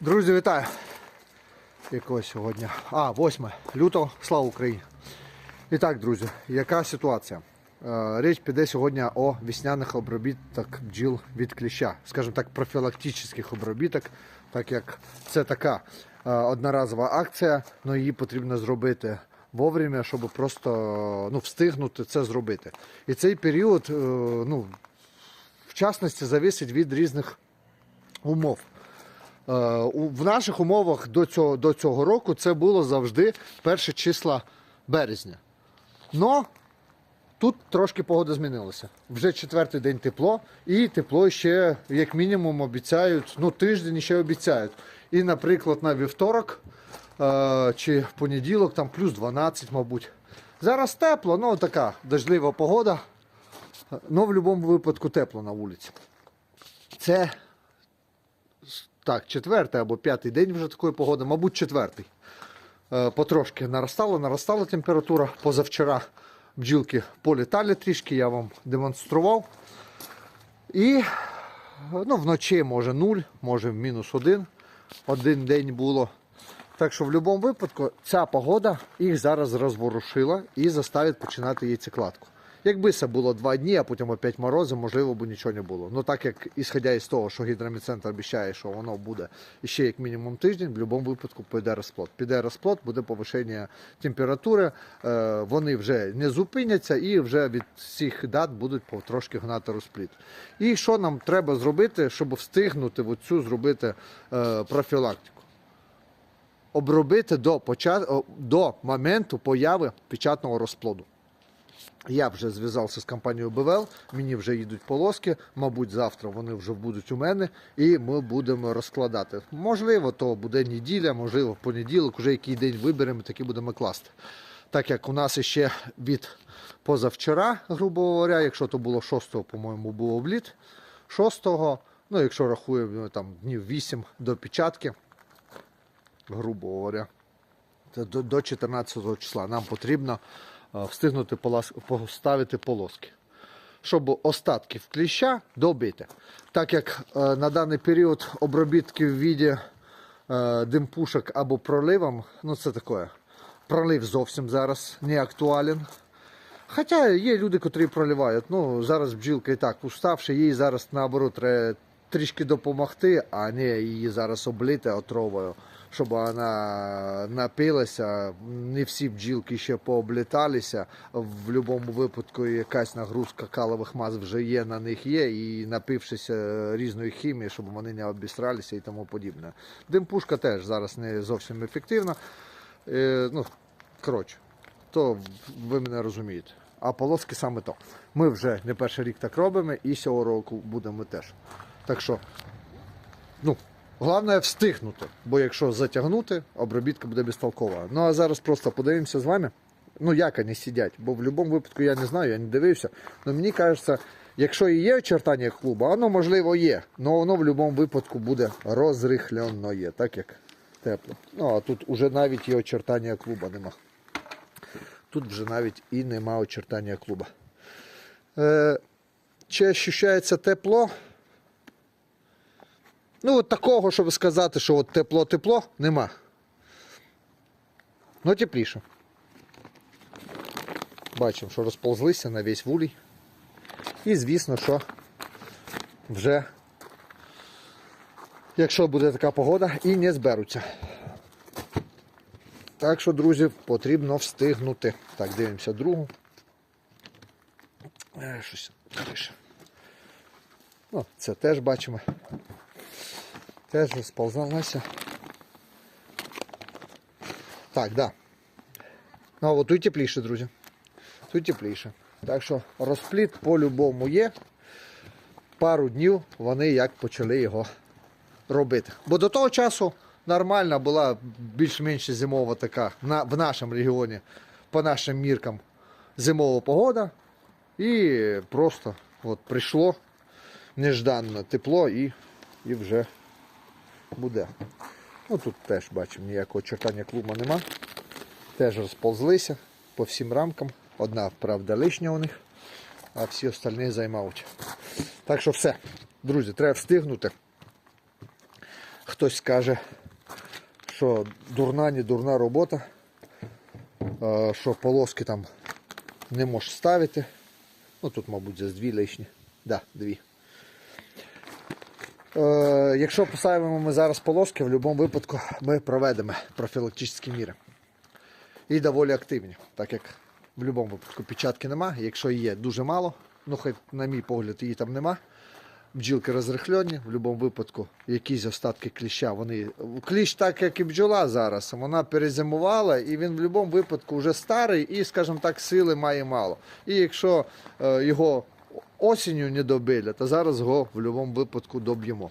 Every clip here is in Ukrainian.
Друзі, вітаю! Якого сьогодні? А, 8 лютого, слава Україні! І так, друзі, яка ситуація? Е, Річ піде сьогодні о весняних обробіток бджіл від кліща, скажімо так, профілактичних обробіток, так як це така е, одноразова акція, але її потрібно зробити вовремя, щоб просто ну, встигнути це зробити. І цей період, е, ну, в частності, зависить від різних умов. Е, В наших умовах до цього, до цього року це було завжди перше числа березня. Но тут трошки погода змінилася. Вже четвертий день тепло, і тепло ще, як мінімум, обіцяють, ну, тиждень ще обіцяють. І, наприклад, на вівторок е, чи понеділок там плюс 12, мабуть. Зараз тепло, ну така дождлива погода. Ну, в будь-якому випадку тепло на вулиці. Це так, четвертий або п'ятий день вже такої погоди, мабуть, четвертий. Е, Потрошки наростала, наростала температура. Позавчора бджілки політали трішки, я вам демонстрував. І ну, вночі може 0, може мінус 1. Один день було. Так що в будь-якому випадку ця погода їх зараз розворушила і заставить починати яйцекладку. Якби це було два дні, а потім опять морози, можливо б нічого не було. Ну так як ісходя із того, що гідромедцентр обіцяє, що воно буде ще як мінімум тиждень, в будь-якому випадку піде розплод. Піде розплод, буде повищення температури, е, вони вже не зупиняться і вже від цих дат будуть потрошки гнати розплід. І що нам треба зробити, щоб встигнути в цю зробити е, профілактику? обробити до, почат... до моменту появи печатного розплоду. Я вже зв'язався з компанією БВЛ, мені вже їдуть полоски, мабуть, завтра вони вже будуть у мене, і ми будемо розкладати. Можливо, то буде неділя, можливо, в понеділок, вже який день виберемо, такий будемо класти. Так як у нас ще від позавчора, грубо говоря, якщо то було 6-го, по-моєму, був обліт, 6-го, ну якщо рахуємо там днів 8 до печатки, грубо говоря, до, до 14 числа нам потрібно встигнути полас, поставити полоски, щоб остатки кліща добити. Так як е, на даний період обробітки в віді е, димпушок або проливом, ну це таке, пролив зовсім зараз не актуален. Хоча є люди, котрі проливають. Ну, зараз бджілка і так уставши, їй зараз наоборот треба трішки допомогти, а не її зараз облити отровою, щоб вона напилася. Не всі бджілки ще пообліталися. В будь-якому випадку якась нагрузка калових мас вже є, на них є, і напившися різної хімії, щоб вони не обістралися і тому подібне. Димпушка теж зараз не зовсім ефективна. Е, ну, коротше то ви мене розумієте. А полоски саме то. Ми вже не перший рік так робимо, і цього року будемо теж. Так що, ну, головне встигнути, бо якщо затягнути, обробітка буде безтолкова. Ну а зараз просто подивимося з вами. Ну, як вони сидять, бо в будь-якому випадку я не знаю, я не дивився. Але мені кажеться, якщо і є очертання клубу, воно можливо є, але воно в будь-якому випадку буде розрихленое, так як тепло. Ну, а тут уже навіть і очертання клуба нема. Тут вже навіть і нема очертання клуба. Е, чи ощущається тепло? Ну, от такого, щоб сказати, що от тепло-тепло, нема. Ну, тепліше. Бачимо, що розползлися на весь вулій. І звісно, що вже, якщо буде така погода, і не зберуться. Так що, друзі, потрібно встигнути. Так, дивимося другу. Е, Щось тише. Ну, це теж бачимо. Теж розползалася. Так, да. Ну, от тут тепліше, друзі. Тут тепліше. Так що розпліт по-любому є. Пару днів вони як почали його робити. Бо до того часу нормальна була більш-менш зимова така на, в нашому регіоні, по нашим міркам, зимова погода. І просто от прийшло нежданно тепло і, і вже буде. Ну тут теж бачимо, ніякого чертання клуба нема. Теж розползлися по всім рамкам. Одна, правда, лишня у них, а всі остальні займають. Так що все, друзі, треба встигнути. хтось скаже, що дурна, не дурна робота, е, що полоски там не можеш ставити. Ну тут, мабуть, десь дві лишні. Да, дві. Е, якщо поставимо ми зараз полоски, в будь-якому випадку ми проведемо профілактичні міри. І доволі активні, так як в будь-якому випадку печатки нема. Якщо є дуже мало, ну хоч на мій погляд, її там нема. Бджілки розрихльоні, в будь-якому випадку якісь остатки кліща. Вони... Кліщ, так як і бджола зараз, вона перезимувала, і він в будь-якому випадку вже старий і, скажімо так, сили має мало. І якщо е, його осінню не добили, то зараз його в будь-якому випадку доб'ємо.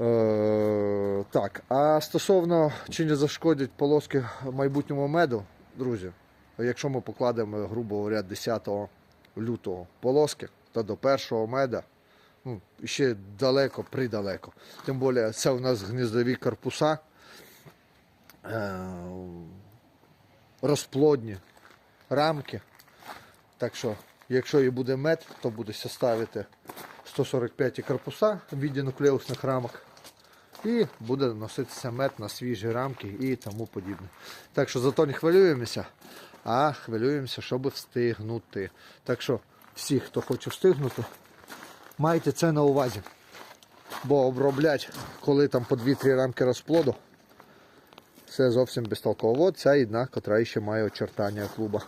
Е, так, а стосовно чи не зашкодять полоски майбутньому меду, друзі, якщо ми покладемо, грубо говоря, 10 лютого полоски, то до першого меда ну, ще далеко, придалеко. Тим більше це у нас гніздові корпуса, е, розплодні рамки. Так що, якщо і буде мед, то буде ставити 145 корпуса в віді нуклеусних рамок. І буде носитися мед на свіжі рамки і тому подібне. Так що зато не хвилюємося, а хвилюємося, щоб встигнути. Так що всі, хто хоче встигнути, майте це на увазі. Бо оброблять, коли там по 2-3 рамки розплоду, це зовсім безтолково. От ця одна, котра ще має очертання клуба.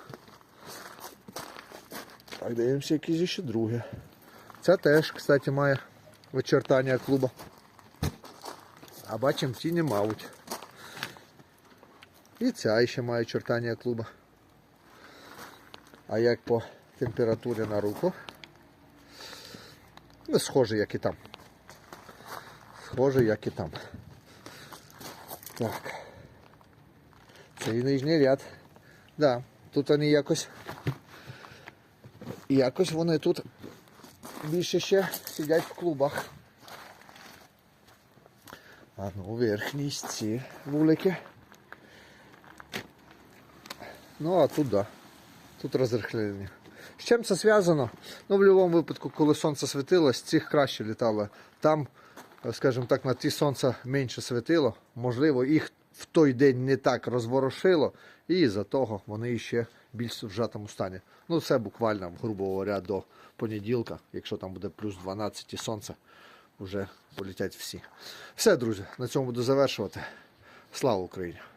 Так, дивимося, якісь ще друге. Ця теж, кстати, має очертання клуба. А бачимо, ті не мають. І ця ще має очертання клуба. А як по температурі на руку? Ну, схоже, як і там. Схоже, як і там. Так. Це і нижній ряд. Да, тут вони якось. Якось вони тут більше ще сидять в клубах. А ну, верхні ці вулики. Ну, а тут да. Тут розрихлення. З чим це зв'язано? Ну, в будь-якому випадку, коли сонце світило, з цих краще літало. Там, скажімо так, на ті сонце менше світило. Можливо, їх в той день не так розворошило, і за того вони ще більш в вжатому стані. Ну, це буквально, грубо говоря, до понеділка, якщо там буде плюс 12 і сонце, вже політять всі. Все, друзі, на цьому буду завершувати. Слава Україні!